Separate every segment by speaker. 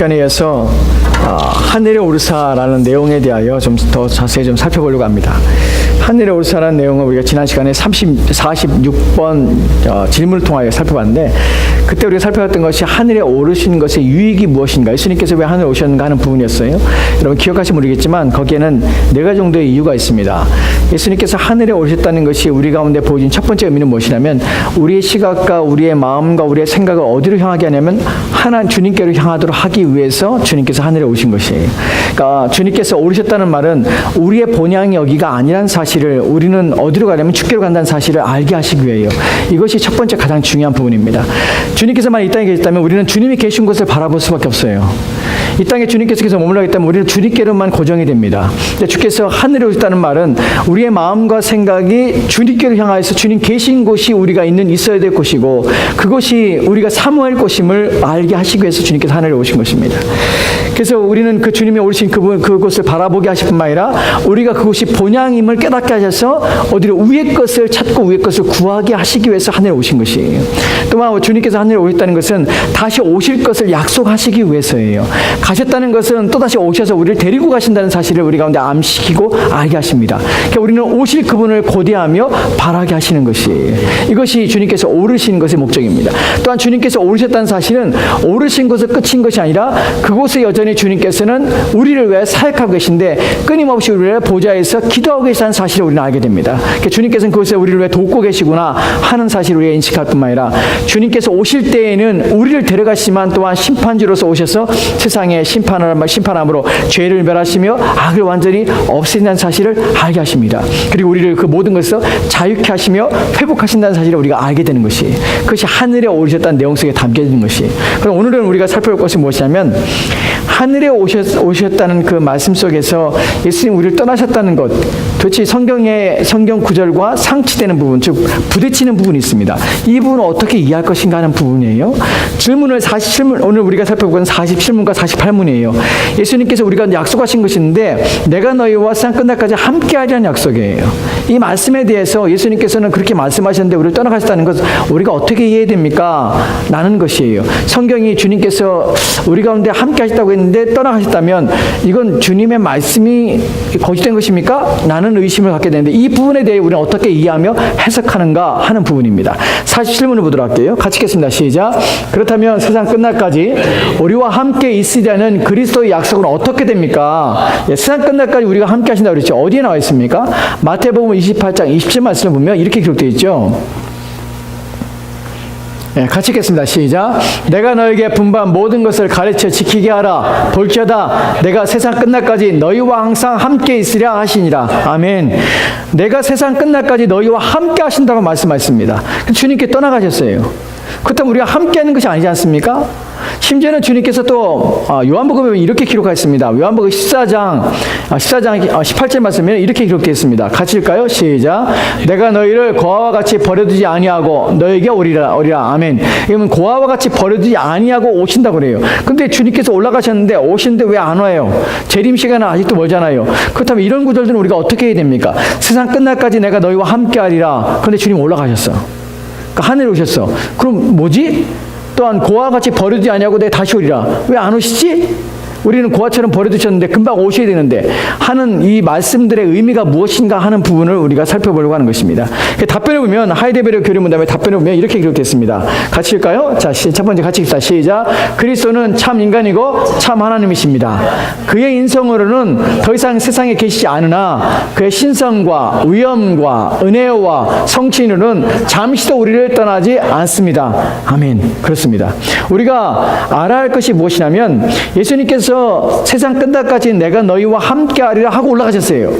Speaker 1: 시간에 이어서 아, 하늘에 오르사라는 내용에 대하여 좀 더 자세히 좀 살펴보려고 합니다. 하늘에 오르사라는 내용을 우리가 지난 시간에 30, 46번 어, 질문을 통하여 살펴봤는데 그때 우리가 살펴봤던 것이 하늘에 오르신 것의 유익이 무엇인가 예수님께서 왜 하늘에 오셨는가 하는 부분이었어요. 여러분 기억하시면 모르겠지만 거기에는 네 가지 정도의 이유가 있습니다. 예수님께서 하늘에 오르셨다는 것이 우리 가운데 보여진 첫 번째 의미는 무엇이냐면 우리의 시각과 우리의 마음과 우리의 생각을 어디로 향하게 하냐면 하나님 주님께로 향하도록 하기 위해서 주님께서 하늘에 오신 것이에요. 그러니까 주님께서 오르셨다는 말은 우리의 본향이 여기가 아니라는 사실을 우리는 어디로 가냐면 주께로 간다는 사실을 알게 하시기 위해요. 이것이 첫 번째 가장 중요한 부분입니다. 주님께서만 이 땅에 계셨다면 우리는 주님이 계신 곳을 바라볼 수밖에 없어요. 이 땅에 주님께서 머물러 있다면 우리는 주님께로만 고정이 됩니다. 근데 주께서 하늘에 오셨다는 말은 우리의 마음과 생각이 주님께로 향하여서 주님 계신 곳이 우리가 있는 있어야 될 곳이고 그것이 우리가 사모할 곳임을 알게 하시기 위해서 주님께서 하늘에 오신 것입니다. 그래서 우리는 그 주님이 오신 그분 그곳을 바라보게 하실 뿐만 아니라 우리가 그곳이 본향임을 깨닫게 하셔서 어디로 위의 것을 찾고 위의 것을 구하게 하시기 위해서 하늘에 오신 것이에요. 또한 주님께서 하늘에 오셨다는 것은 다시 오실 것을 약속하시기 위해서예요. 가셨다는 것은 또다시 오셔서 우리를 데리고 가신다는 사실을 우리 가운데 암시키고 알게 하십니다. 그러니까 우리는 오실 그분을 고대하며 바라게 하시는 것이에요. 이것이 주님께서 오르신 것의 목적입니다. 또한 주님께서 오르셨다는 사실은 오르신 것은 끝인 것이 아니라 그곳에 여전히 주님께서는 우리를 위해 사역하고 계신데 끊임없이 우리를 보좌에서 기도하고 계시다는 사실을 우리는 알게 됩니다. 그러니까 주님께서는 그곳에 우리를 위해 돕고 계시구나 하는 사실을 우리가 인식할 뿐만 아니라 주님께서 오실 때에는 우리를 데려가시지만 또한 심판주로서 오셔서 세상에 심판을 심판함으로 죄를 멸하시며 악을 완전히 없애신다는 사실을 알게 하십니다. 그리고 우리를 그 모든 것에서 자유케 하시며 회복하신다는 사실을 우리가 알게 되는 것이 그것이 하늘에 오르셨다는 내용 속에 담겨 있는 것이. 그럼 오늘은 우리가 살펴볼 것이 무엇이냐면 하늘에 오셨, 오셨다는 그 말씀 속에서 예수님 우리를 떠나셨다는 것 도대체 성경의 성경 구절과 상치되는 부분 즉 부딪히는 부분이 있습니다. 이 부분을 어떻게 이해할 것인가 하는 부분이에요. 질문을 47문 오늘 우리가 살펴볼 건 47문과 48문이에요. 예수님께서 우리가 약속하신 있는데 내가 너희와 세상 끝날까지 함께하리라는 약속이에요. 이 말씀에 대해서 예수님께서는 그렇게 말씀하셨는데 우리를 떠나가셨다는 것을 우리가 어떻게 이해해야 됩니까? 라는 것이에요. 성경이 주님께서 우리 가운데 함께 하셨다고 했는데 떠나가셨다면 이건 주님의 말씀이 거짓된 것입니까? 나는 의심을 갖게 되는데 이 부분에 대해 우리는 어떻게 이해하며 해석하는가 하는 부분입니다. 47문을 보도록 할게요. 같이 읽겠습니다. 시작. 그렇다면 세상 끝날까지 우리와 함께 있으려는 그리스도의 약속은 어떻게 됩니까? 예, 세상 끝날까지 우리가 함께 하신다고 그랬죠. 어디에 나와 있습니까? 마태복음 28장 27 말씀을 보면 이렇게 기록되어 있죠. 예, 같이 읽겠습니다. 시작. 내가 너에게 분반 모든 것을 가르쳐 지키게 하라. 볼지어다 내가 세상 끝날까지 너희와 항상 함께 있으랴 하시니라. 아멘. 내가 세상 끝날까지 너희와 함께 하신다고 말씀하셨습니다. 주님께 떠나가셨어요. 그렇다면 우리가 함께 하는 것이 아니지 않습니까? 심지어는 주님께서 또 아, 요한복음에 이렇게 기록하였습니다. 요한복음 14장 14장 18절 말씀에 이렇게 기록되어 있습니다. 같이 읽까요? 시작. 내가 너희를 고아와 같이 버려두지 아니하고 너에게 오리라 오리라. 아멘. 그러면 고아와 같이 버려두지 아니하고 오신다고 그래요. 근데 주님께서 올라가셨는데 오시는데 왜 안 와요? 재림 시간은 아직도 멀잖아요. 그렇다면 이런 구절들은 우리가 어떻게 해야 됩니까? 세상 끝날까지 내가 너희와 함께하리라. 그런데 주님 올라가셨어. 그러니까 하늘에 오셨어. 그럼 뭐지? 또한 고아와 같이 버려두지 아니하고 내 다시 오리라. 왜 안 오시지? 우리는 고아처럼 버려두셨는데 금방 오셔야 되는데 하는 이 말씀들의 의미가 무엇인가 하는 부분을 우리가 살펴보려고 하는 것입니다. 그 답변을 보면 하이데베르 교리 문답에 답변을 보면 이렇게 기록됐습니다. 같이 읽까요? 자, 시- 첫 번째 같이 읽다 시작. 그리스도는 참 인간이고 참 하나님이십니다. 그의 인성으로는 더 이상 세상에 계시지 않으나 그의 신성과 위엄과 은혜와 성취로는 잠시도 우리를 떠나지 않습니다. 아멘. 그렇습니다. 우리가 알아야 할 것이 무엇이냐면 예수님께서 세상 끝날까지 내가 너희와 함께 하리라 하고 올라가셨어요.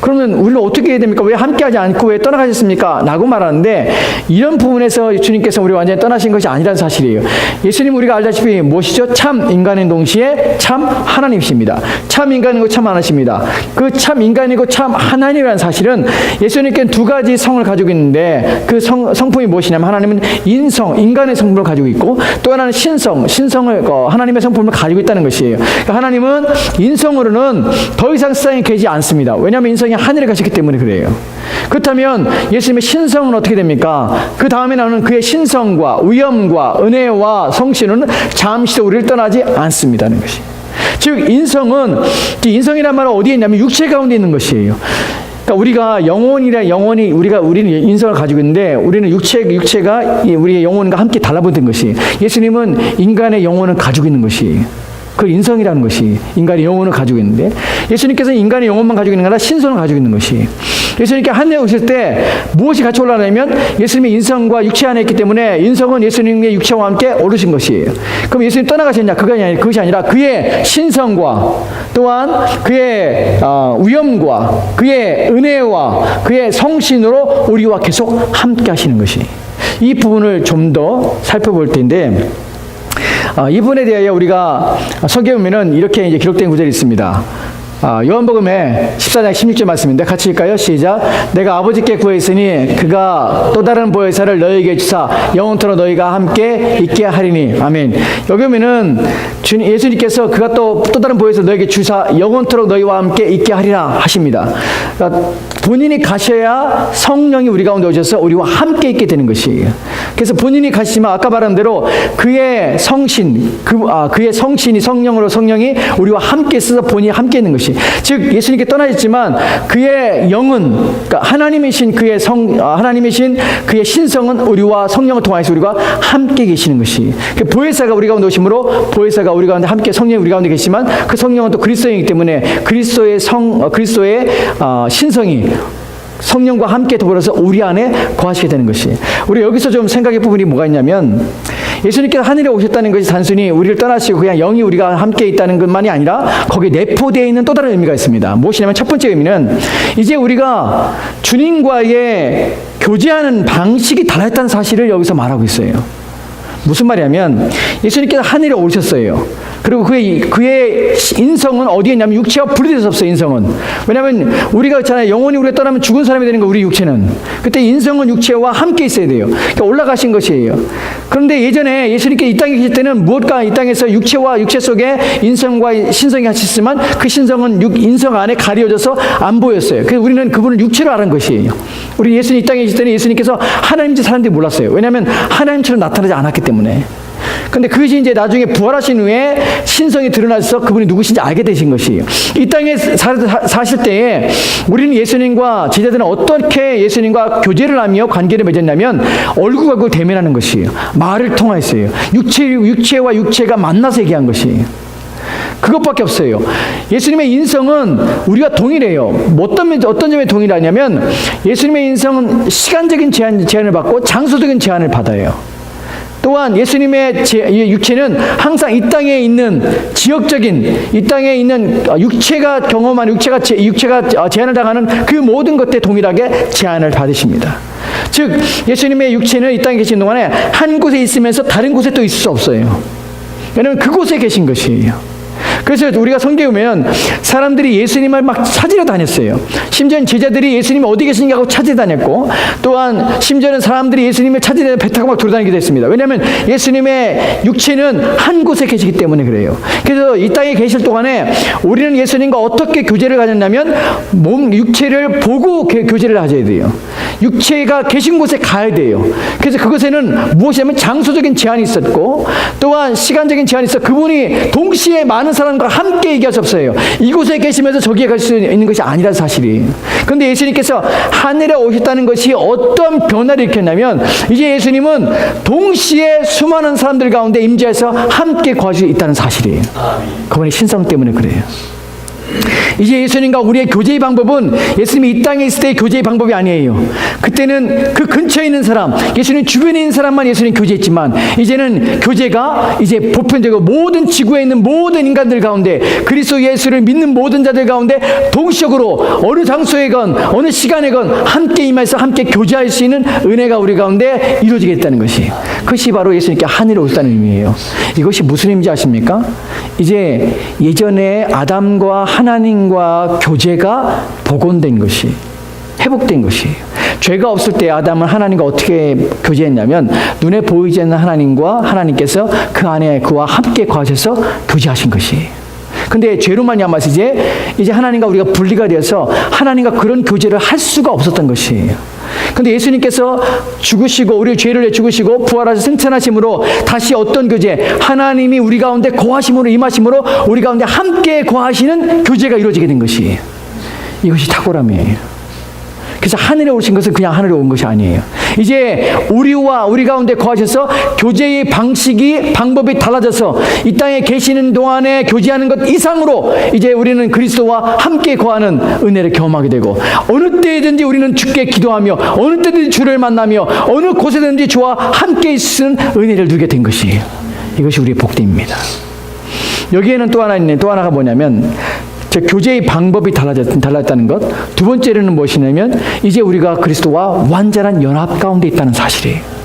Speaker 1: 그러면 우리는 어떻게 해야 됩니까? 왜 함께하지 않고 왜 떠나가셨습니까? 라고 말하는데 이런 부분에서 주님께서 우리 완전히 떠나신 것이 아니라는 사실이에요. 예수님 우리가 알다시피 무엇이죠? 참 인간인 동시에 참 하나님이십니다. 참 인간이고 참 하나십니다. 그 참 인간이고 참 하나님이라는 사실은 예수님께는 두 가지 성을 가지고 있는데 그 성, 성품이 무엇이냐면 하나님은 인성, 인간의 성품을 가지고 있고 또 하나는 신성, 신성을 어, 하나님의 성품을 가지고 있다는 것이에요. 그러니까 하나님은 인성으로는 더 이상 세상에 계지 않습니다. 왜냐하면 인성 이 인성이 하늘에 가셨기 때문에 그래요. 그렇다면 예수님의 신성은 어떻게 됩니까? 그 다음에 나오는 그의 신성과 위엄과 은혜와 성신은 잠시도 우리를 떠나지 않습니다는 것이. 즉 인성은 인성이란 말은 어디에 있냐면 육체 가운데 있는 것이에요. 그러니까 우리가 영혼이라 영혼이 우리가 우리는 인성을 가지고 있는데 우리는 육체 육체가 이 우리의 영혼과 함께 달라붙은 것이 예수님은 인간의 영혼을 가지고 있는 것이 그 인성이라는 것이 인간의 영혼을 가지고 있는데 예수님께서는 인간의 영혼만 가지고 있는 게 아니라 신성을 가지고 있는 것이 예수님께 한해 오실 때 무엇이 같이 올라가냐면 예수님의 인성과 육체 안에 있기 때문에 인성은 예수님의 육체와 함께 오르신 것이에요. 그럼 예수님 떠나가셨냐? 그것이 아니라, 그것이 아니라 그의 신성과 또한 그의 어, 위엄과 그의 은혜와 그의 성신으로 우리와 계속 함께 하시는 것이 이 부분을 좀 더 살펴볼 텐데 아, 이 부분에 대하여 우리가 성경에 보면은 이렇게 이제 기록된 구절이 있습니다. 아, 요한복음의 14장 16절 말씀인데 같이 읽까요? 시작. 내가 아버지께 구했으니 그가 또 다른 보혜사를 너희에게 주사 영원토록 너희가 함께 있게 하리니. 아멘. 여기 보면은 주님 예수님께서 그가 또 또 다른 보혜사 너희에게 주사 영원토록 너희와 함께 있게 하리라 하십니다. 그러니까 본인이 가셔야 성령이 우리 가운데 오셔서 우리와 함께 있게 되는 것이에요. 그래서 본인이 가시지만 아까 말한 대로 그의 성신, 그, 아, 그의 성신이 성령으로 성령이 우리와 함께 있어서 본인이 함께 있는 것이. 즉 예수님께 떠나셨지만 그의 영은 그러니까 하나님이신 그의 성, 아, 하나님이신 그의 신성은 우리와 성령을 통하여서 우리가 함께 계시는 것이. 그 보혜사가 우리 가운데 오심으로 보혜사가 우리 가운데 함께 성령이 우리 가운데 계시지만 그 성령은 또 그리스도이기 때문에 그리스도의 성, 어, 그리스도의 어, 신성이 성령과 함께 더불어서 우리 안에 거하시게 되는 것이. 우리 여기서 좀 생각의 부분이 뭐가 있냐면 예수님께서 하늘에 오셨다는 것이 단순히 우리를 떠나시고 그냥 영이 우리가 함께 있다는 것만이 아니라 거기에 내포되어 있는 또 다른 의미가 있습니다. 무엇이냐면 첫 번째 의미는 이제 우리가 주님과의 교제하는 방식이 달라졌다는 사실을 여기서 말하고 있어요. 무슨 말이냐면 예수님께서 하늘에 오셨어요. 그리고 그의 그의 인성은 어디에 있냐면 육체와 분리돼서 없어요. 인성은 왜냐하면 우리가 있잖아요. 영혼이 우리가 떠나면 죽은 사람이 되는 거 우리 육체는 그때 인성은 육체와 함께 있어야 돼요. 그러니까 올라가신 것이에요. 그런데 예전에 예수님께 이 땅에 계실 때는 무엇과 이 땅에서 육체와 육체 속에 인성과 신성이 있지만 그 신성은 육, 인성 안에 가려져서 안 보였어요. 그래서 우리는 그분을 육체로 아는 것이에요. 우리 예수님 이 땅에 계실 때는 예수님께서 하나님인지 사람들이 몰랐어요. 왜냐하면 하나님처럼 나타나지 않았기 때문에. 근데 그것이 이제 나중에 부활하신 후에 신성이 드러나서 그분이 누구신지 알게 되신 것이에요. 이 땅에 사, 사실 때에 우리는 예수님과 제자들은 어떻게 예수님과 교제를 하며 관계를 맺었냐면 얼굴과 얼굴 대면하는 것이에요. 말을 통하였어요. 육체, 육체와 육체가 만나서 얘기한 것이에요. 그것밖에 없어요. 예수님의 인성은 우리와 동일해요. 어떤, 어떤 점에 동일하냐면 예수님의 인성은 시간적인 제한, 제한을 받고 장소적인 제한을 받아요. 또한 예수님의 육체는 항상 이 땅에 있는 지역적인 이 땅에 있는 육체가 경험한 육체가 육체가 제한을 당하는 그 모든 것에 동일하게 제한을 받으십니다. 즉 예수님의 육체는 이 땅에 계신 동안에 한 곳에 있으면서 다른 곳에 또 있을 수 없어요. 왜냐하면 그곳에 계신 것이에요. 그래서 우리가 성경에 보면 사람들이 예수님을 막 찾으러 다녔어요. 심지어는 제자들이 예수님이 어디 계신가 하고 찾으러 다녔고 또한 심지어는 사람들이 예수님을 찾으려 배 타고 막 돌아다니기도 했습니다. 왜냐하면 예수님의 육체는 한 곳에 계시기 때문에 그래요. 그래서 이 땅에 계실 동안에 우리는 예수님과 어떻게 교제를 가졌냐면 몸 육체를 보고 교제를 하셔야 돼요. 육체가 계신 곳에 가야 돼요. 그래서 그것에는 무엇이냐면 장소적인 제한이 있었고 또한 시간적인 제한이 있어 그분이 동시에 많은 사람과 함께 없어요. 이곳에 계시면서 저기에 갈 수 있는 것이 아니라는 사실이. 그런데 예수님께서 하늘에 오셨다는 것이 어떤 변화를 일으켰냐면 이제 예수님은 동시에 수많은 사람들 가운데 임재해서 함께 거할 수 있다는 사실이에요. 그분의 신성 때문에 그래요. 이제 예수님과 우리의 교제의 방법은 예수님이 이 땅에 있을 때의 교제의 방법이 아니에요. 그때는 그 근처에 있는 사람, 예수님 주변에 있는 사람만 예수님 교제했지만 이제는 교제가 이제 보편적으로 모든 지구에 있는 모든 인간들 가운데 그리스도 예수를 믿는 모든 자들 가운데 동시적으로 어느 장소에건 어느 시간에건 함께 임해서 함께 교제할 수 있는 은혜가 우리 가운데 이루어지겠다는 것이 그것이 바로 예수님께 하늘에 오셨다는 의미예요. 이것이 무슨 의미인지 아십니까? 이제 예전에 아담과 하나님 과 교제가 복원된 것이 회복된 것이에요. 죄가 없을 때 아담은 하나님과 어떻게 교제했냐면 눈에 보이지 않는 하나님과 하나님께서 그 안에 그와 함께 거하셔서 교제하신 것이에요. 근데 죄로 말미암아서 이제 이제 하나님과 우리가 분리가 되어서 하나님과 그런 교제를 할 수가 없었던 것이에요. 근데 예수님께서 죽으시고 우리 죄를 내 죽으시고 부활하셔 승천하심으로 다시 어떤 교제 하나님이 우리 가운데 거하심으로 임하심으로 우리 가운데 함께 거하시는 교제가 이루어지게 된 것이에요. 이것이 탁월함이에요. 그래서 하늘에 오신 것은 그냥 하늘에 온 것이 아니에요. 이제 우리와 우리 가운데 거하셔서 교제의 방식이 방법이 달라져서 이 땅에 계시는 동안에 교제하는 것 이상으로 이제 우리는 그리스도와 함께 거하는 은혜를 경험하게 되고 어느 때든지 우리는 주께 기도하며 어느 때든지 주를 만나며 어느 곳에든지 주와 함께 있는 은혜를 누리게 된 것이에요. 이것이 우리의 복됨입니다. 여기에는 또 하나 있네. 또 하나가 뭐냐면 저 교제의 방법이 달라졌, 달랐다는 것. 두 번째로는 무엇이냐면 이제 우리가 그리스도와 완전한 연합 가운데 있다는 사실이에요.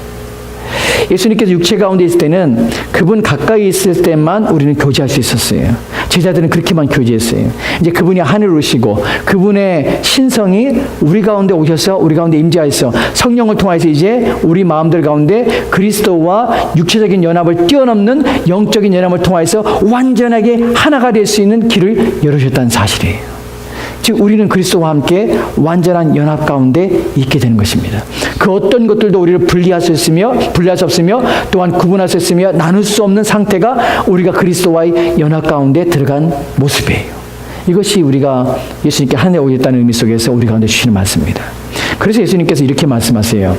Speaker 1: 예수님께서 육체 가운데 있을 때는 그분 가까이 있을 때만 우리는 교제할 수 있었어요. 제자들은 그렇게만 교제했어요. 이제 그분이 하늘 오시고 그분의 신성이 우리 가운데 오셔서 우리 가운데 임재하셔서 성령을 통해서 이제 우리 마음들 가운데 그리스도와 육체적인 연합을 뛰어넘는 영적인 연합을 통해서 완전하게 하나가 될 수 있는 길을 열어주셨다는 사실이에요. 즉 우리는 그리스도와 함께 완전한 연합 가운데 있게 되는 것입니다. 그 어떤 것들도 우리를 분리할 수 있으며 분리할 수 없으며 또한 구분할 수 있으며 나눌 수 없는 상태가 우리가 그리스도와의 연합 가운데 들어간 모습이에요. 이것이 우리가 예수님께 하늘에 오겠다는 의미 속에서 우리 가운데 주시는 말씀입니다. 그래서 예수님께서 이렇게 말씀하세요.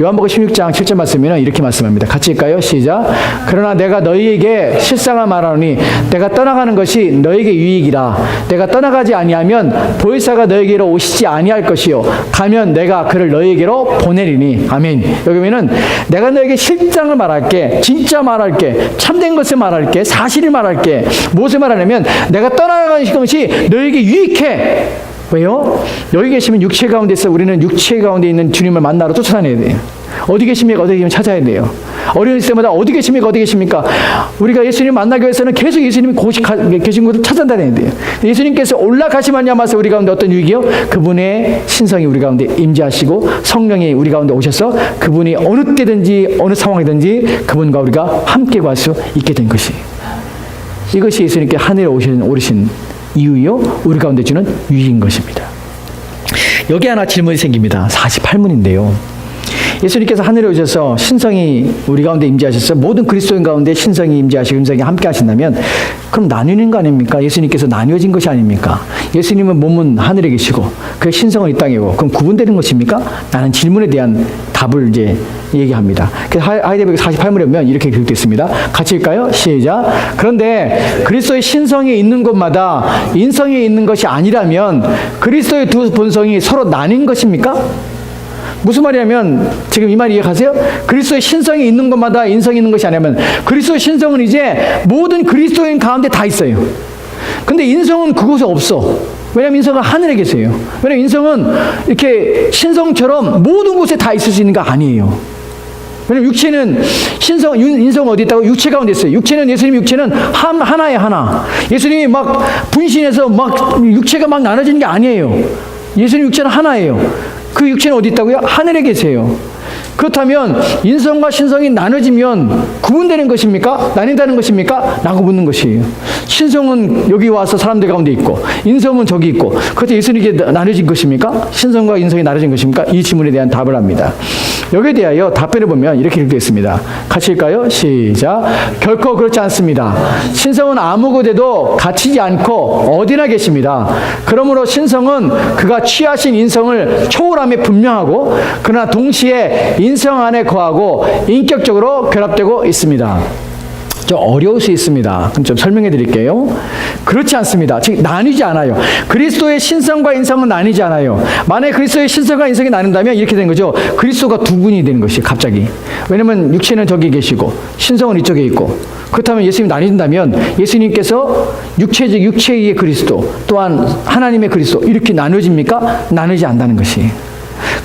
Speaker 1: 요한복음 16장 7절 말씀에는 이렇게 말씀합니다. 같이 읽까요? 시작. 그러나 내가 너희에게 실상을 말하노니 내가 떠나가는 것이 너희에게 유익이라. 내가 떠나가지 아니하면 보혜사가 너희에게로 오시지 아니할 것이요. 가면 내가 그를 너희에게로 보내리니. 아멘. 여기 보면은 내가 너에게 실장을 말할게. 진짜 말할게. 참된 것을 말할게. 사실을 말할게. 무엇을 말하냐면 내가 떠나가는 것이 너희에게 유익해. 왜요? 여기 계시면 육체 가운데 있어 우리는 육체 가운데 있는 주님을 만나러 쫓아다녀야 돼요. 어디 계십니까? 어디 계시면 찾아야 돼요. 어려운 때마다 어디 계십니까? 어디 계십니까? 우리가 예수님 만나기 위해서는 계속 예수님이 곳이 계신 곳을 찾아다녀야 돼요. 예수님께서 올라가시만 야마서 우리 가운데 어떤 유익이요? 그분의 신성이 우리 가운데 임재하시고 성령이 우리 가운데 오셔서 그분이 어느 때든지 어느 상황이든지 그분과 우리가 함께 갈 수 있게 된 것이. 이것이 예수님께 하늘에 오신 오르신 이유요 우리 가운데 주는 유익인 것입니다. 여기 하나 질문이 생깁니다. 48문인데요. 예수님께서 하늘에 오셔서 신성이 우리 가운데 임재하셔서 모든 그리스도인 가운데 신성이 임재하시고 임성이 함께 하신다면 그럼 나뉘는 거 아닙니까? 예수님께서 나뉘어진 것이 아닙니까? 예수님은 몸은 하늘에 계시고 그 신성은 이 땅이고 그럼 구분되는 것입니까? 라는 질문에 대한 답을 이제 얘기합니다. 그래서 하이데베르 48문에 보면 이렇게 기록되어 있습니다. 같이 읽까요? 시작. 그런데 그리스도의 신성이 있는 곳마다 인성이 있는 것이 아니라면 그리스도의 두 본성이 서로 나뉜 것입니까? 무슨 말이냐면 지금 이 말 이해가세요? 그리스도의 신성이 있는 것마다 인성이 있는 것이 아니면 그리스도의 신성은 이제 모든 그리스도인 가운데 다 있어요. 근데 인성은 그곳에 없어. 왜냐면 인성은 하늘에 계세요. 왜냐면 인성은 이렇게 신성처럼 모든 곳에 다 있을 수 있는 거 아니에요. 왜냐면 육체는 신성, 인성 어디 있다고? 육체 가운데 있어요. 육체는, 예수님 육체는 한, 하나에 하나. 예수님이 막 분신해서 막 육체가 막 나눠지는 게 아니에요. 예수님 육체는 하나예요. 그 육체는 어디 있다고요? 하늘에 계세요. 그렇다면 인성과 신성이 나눠지면 구분되는 것입니까? 나뉜다는 것입니까? 라고 묻는 것이에요. 신성은 여기 와서 사람들 가운데 있고 인성은 저기 있고 그렇게 예수님께 나눠진 것입니까? 신성과 인성이 나눠진 것입니까? 이 질문에 대한 답을 합니다. 여기에 대하여 답변을 보면 이렇게 기록되어 있습니다. 같이 읽까요? 시작. 결코 그렇지 않습니다. 신성은 아무 곳에도 갇히지 않고 어디나 계십니다. 그러므로 신성은 그가 취하신 인성을 초월함에 분명하고 그러나 동시에 인성 안에 거하고 인격적으로 결합되고 있습니다. 좀 어려울 수 있습니다. 좀 설명해 드릴게요. 그렇지 않습니다. 즉, 나뉘지 않아요. 그리스도의 신성과 인성은 나뉘지 않아요. 만약에 그리스도의 신성과 인성이 나눈다면 이렇게 되는 거죠. 그리스도가 두 분이 되는 것이 갑자기. 왜냐면 육체는 저기 계시고, 신성은 이쪽에 있고, 그렇다면 예수님이 나뉜다면 예수님께서 육체적 육체의 그리스도 또한 하나님의 그리스도 이렇게 나눠집니까? 나누지 않는다는 것이.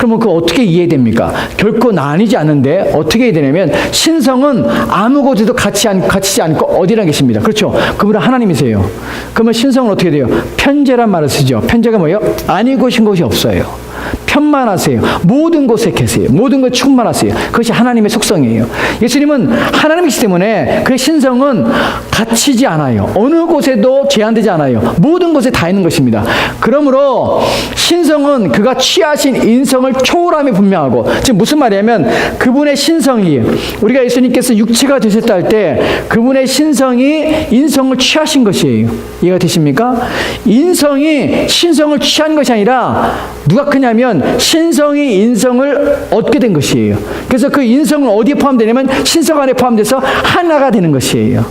Speaker 1: 그러면 그 어떻게 이해됩니까? 결코 나뉘지 않는데 어떻게 이해되냐면 신성은 아무 곳에도 같이 안, 갇히지 않고 어디나 계십니다. 그렇죠? 그분은 하나님이세요. 그러면 신성은 어떻게 돼요? 편재란 말을 쓰죠. 편재가 뭐예요? 아니고 신 곳이 없어요. 편만하세요. 모든 곳에 계세요. 모든 것에 충만하세요. 그것이 하나님의 속성이에요. 예수님은 하나님이시기 때문에 그의 신성은 갇히지 않아요. 어느 곳에도 제한되지 않아요. 모든 곳에 다 있는 것입니다. 그러므로 신성은 그가 취하신 인성을 초월함이 분명하고 지금 무슨 말이냐면 그분의 신성이 우리가 예수님께서 육체가 되셨다 할 때 그분의 신성이 인성을 취하신 것이에요. 이해가 되십니까? 인성이 신성을 취한 것이 아니라 누가 크냐면 신성이 인성을 얻게 된 것이에요. 그래서 그 인성은 어디에 포함되냐면 신성 안에 포함돼서 하나가 되는 것이에요.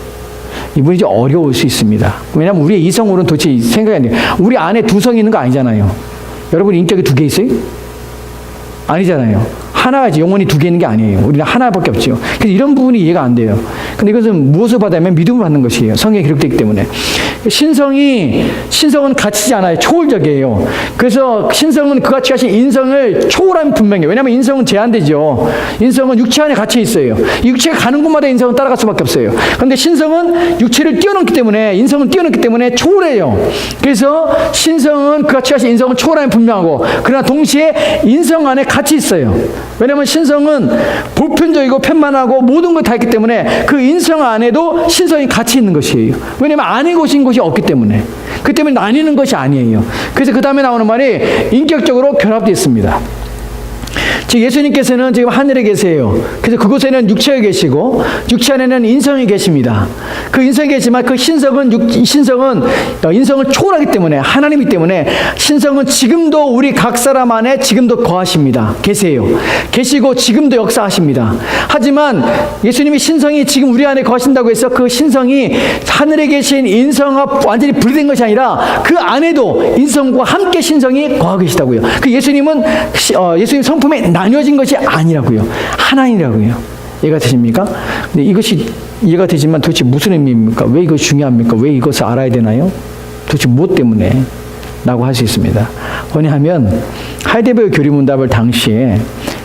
Speaker 1: 이분이 좀 어려울 수 있습니다. 왜냐하면 우리의 이성으로는 도대체 생각이 안 돼요. 우리 안에 두 성이 있는 거 아니잖아요. 여러분 인격이 두 개 있어요? 아니잖아요. 하나지 영혼이 두 개 있는 게 아니에요. 우리는 하나밖에 없죠. 그래서 이런 부분이 이해가 안 돼요. 근데 이것은 무엇을 받으면 믿음을 받는 것이에요. 성경에 기록되기 때문에. 신성이 신성은 갇히지 않아요. 초월적이에요. 그래서 신성은 그같이 하신 인성을 초월하면 분명해요. 왜냐하면 인성은 제한되죠. 인성은 육체 안에 갇혀 있어요. 이 육체가 가는 곳마다 인성은 따라갈 수밖에 없어요. 그런데 신성은 육체를 뛰어넘기 때문에 인성은 뛰어넘기 때문에 초월해요. 그래서 신성은 그같이 하신 인성은 초월하면 분명하고 그러나 동시에 인성 안에 갇혀 있어요. 왜냐하면 신성은 보편적이고 편만하고 모든 걸 다 있기 때문에 그 인성 안에도 신성이 같이 있는 것이에요. 왜냐하면 안에 곳인 곳이 없기 때문에. 그 때문에 나뉘는 것이 아니에요. 그래서 그 다음에 나오는 말이 인격적으로 결합되어 있습니다. 즉 예수님께서는 지금 하늘에 계세요. 그래서 그곳에는 육체에 계시고 육체 안에는 인성이 계십니다. 그 인성이 계시지만 그 신성은 육, 신성은 인성을 초월하기 때문에 하나님이 때문에 신성은 지금도 우리 각 사람 안에 지금도 거하십니다. 계세요. 계시고 지금도 역사하십니다. 하지만 예수님이 신성이 지금 우리 안에 거하신다고 해서 그 신성이 하늘에 계신 인성과 완전히 분리된 것이 아니라 그 안에도 인성과 함께 신성이 거하고 계시다고요. 그 예수님은 시- 어, 예수님 성품에 나뉘어진 것이 아니라고요. 하나이라고요. 이해가 되십니까? 근데 이것이 이해가 되지만 도대체 무슨 의미입니까? 왜 이거 중요합니까? 왜 이것을 알아야 되나요? 도대체 무엇 때문에? 라고 할 수 있습니다. 왜냐하면 하이데베르 교리문답을 당시에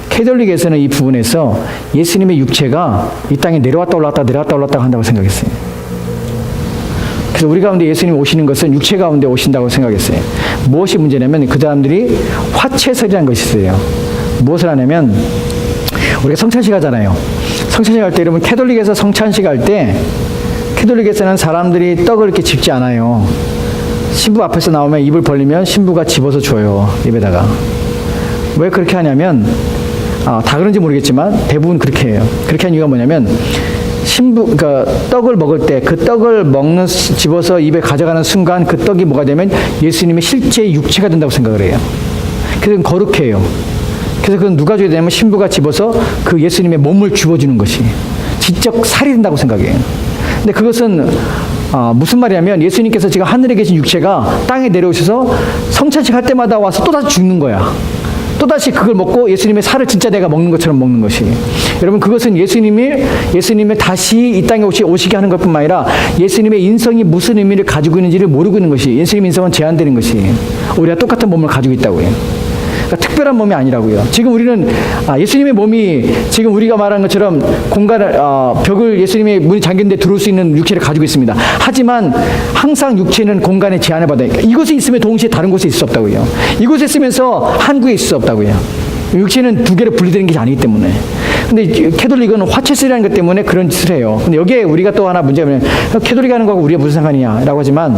Speaker 1: 캐톨릭에서는 이 부분에서 예수님의 육체가 이 땅에 내려왔다 올랐다 내려왔다 올랐다 한다고 생각했어요. 그래서 우리 가운데 예수님 오시는 것은 육체 가운데 오신다고 생각했어요. 무엇이 문제냐면 그 사람들이 화채설이라는 것이 있어요. 무엇을 하냐면 우리가 성찬식 하잖아요. 성찬식 할 때 여러분 캐톨릭에서 성찬식 할 때 캐톨릭에서는 사람들이 떡을 이렇게 집지 않아요. 신부 앞에서 나오면 입을 벌리면 신부가 집어서 줘요. 입에다가. 왜 그렇게 하냐면 아, 다 그런지 모르겠지만 대부분 그렇게 해요. 그렇게 한 이유가 뭐냐면 신부 그러니까 떡을 먹을 때 그 떡을 먹는 수- 집어서 입에 가져가는 순간 그 떡이 뭐가 되면 예수님의 실제 육체가 된다고 생각을 해요. 그래서 거룩해요. 그래서 그건 누가 줘야 되냐면 신부가 집어서 그 예수님의 몸을 주어주는 것이 지적 살이 된다고 생각해요. 근데 그것은 아, 무슨 말이냐면 예수님께서 지금 하늘에 계신 육체가 땅에 내려오셔서 성찬식 할 때마다 와서 또다시 죽는 거야. 또다시 그걸 먹고 예수님의 살을 진짜 내가 먹는 것처럼 먹는 것이. 여러분 그것은 예수님이 예수님의 다시 이 땅에 오시, 오시게 하는 것 뿐만 아니라 예수님의 인성이 무슨 의미를 가지고 있는지를 모르고 있는 것이 예수님 인성은 제한되는 것이 우리가 똑같은 몸을 가지고 있다고요. 그러니까 특별한 몸이 아니라고요. 지금 우리는 아, 예수님의 몸이 지금 우리가 말한 것처럼 공간을 어, 벽을 예수님의 문이 잠겼는데 들어올 수 있는 육체를 가지고 있습니다. 하지만 항상 육체는 공간의 제한을 받으니까 이곳에 있으면 동시에 다른 곳에 있을 수 없다고요. 이곳에 있으면서 한국에 있을 수 없다고요. 육체는 두 개로 분리되는 게 아니기 때문에. 근데 이 캐톨릭은 화채술이라는 것 때문에 그런 짓을 해요. 근데 여기에 우리가 또 하나 문제가 뭐냐면 캐톨릭 하는 거하고 우리가 무슨 상관이냐라고 하지만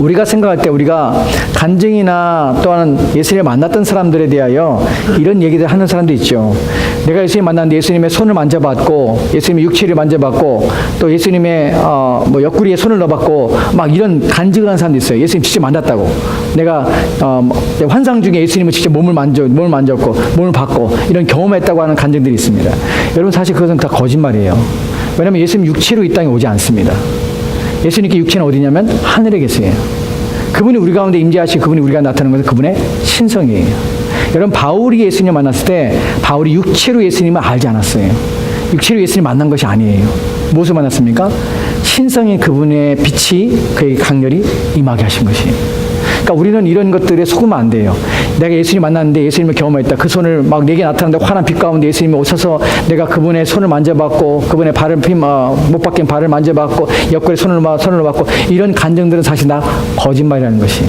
Speaker 1: 우리가 생각할 때 우리가 간증이나 또한 예수님을 만났던 사람들에 대하여 이런 얘기들 하는 사람도 있죠. 내가 예수님 만났는데 예수님의 손을 만져봤고 예수님의 육체를 만져봤고 또 예수님의 어, 뭐 옆구리에 손을 넣어봤고 막 이런 간증을 하는 사람도 있어요. 예수님 직접 만났다고. 내가 어, 뭐 환상 중에 예수님을 직접 몸을 만져 몸을 만졌고 몸을 받고 이런 경험했다고 하는 간증들이 있습니다. 여러분 사실 그것은 다 거짓말이에요. 왜냐하면 예수님 육체로 이 땅에 오지 않습니다. 예수님께 육체는 어디냐면 하늘에 계세요. 그분이 우리 가운데 임재하시고 그분이 우리가 나타나는 것은 그분의 신성이에요. 여러분 바울이 예수님 만났을 때 바울이 육체로 예수님을 알지 않았어요. 육체로 예수님 만난 것이 아니에요. 무엇을 만났습니까? 신성인 그분의 빛이 그에게 강렬히 임하게 하신 것이에요. 그러니까 우리는 이런 것들에 속으면 안 돼요. 내가 예수님 만났는데 예수님을 경험했다. 그 손을 막 내게 나타났는데 환한 빛 가운데 예수님이 오셔서 내가 그분의 손을 만져봤고 그분의 발을 피- 어, 못 박힌 발을 만져봤고 옆구리 손을 막 손을 받고 이런 간증들은 사실 다 거짓말이라는 것이.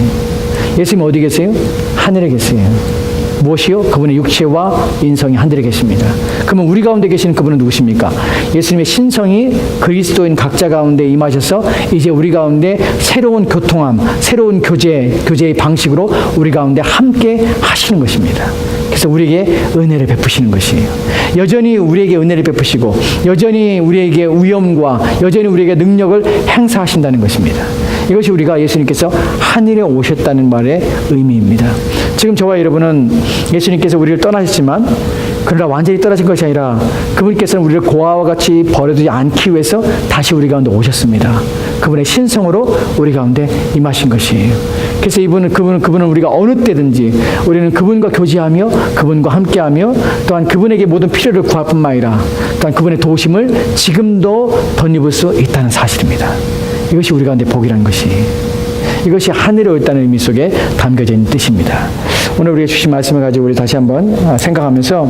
Speaker 1: 예수님 어디 계세요? 하늘에 계세요. 무엇이요? 그분의 육체와 인성이 하늘에 계십니다. 그러면 우리 가운데 계시는 그분은 누구십니까? 예수님의 신성이 그리스도인 각자 가운데 임하셔서 이제 우리 가운데 새로운 교통함, 새로운 교제, 교제의 방식으로 우리 가운데 함께 하시는 것입니다. 그래서 우리에게 은혜를 베푸시는 것이에요. 여전히 우리에게 은혜를 베푸시고 여전히 우리에게 위엄과 여전히 우리에게 능력을 행사하신다는 것입니다. 이것이 우리가 예수님께서 하늘에 오셨다는 말의 의미입니다. 지금 저와 여러분은 예수님께서 우리를 떠나셨지만 그러나 완전히 떨어진 것이 아니라 그분께서는 우리를 고아와 같이 버려두지 않기 위해서 다시 우리 가운데 오셨습니다. 그분의 신성으로 우리 가운데 임하신 것이에요. 그래서 이분은 그분은 그분은 우리가 어느 때든지 우리는 그분과 교제하며 그분과 함께하며 또한 그분에게 모든 필요를 구할 뿐만 아니라 또한 그분의 도우심을 지금도 덧입을 수 있다는 사실입니다. 이것이 우리 가운데 복이라는 것이 이것이 하늘에 있다는 의미 속에 담겨져 있는 뜻입니다. 오늘 우리가 주신 말씀을 가지고 우리 다시 한번 아, 생각하면서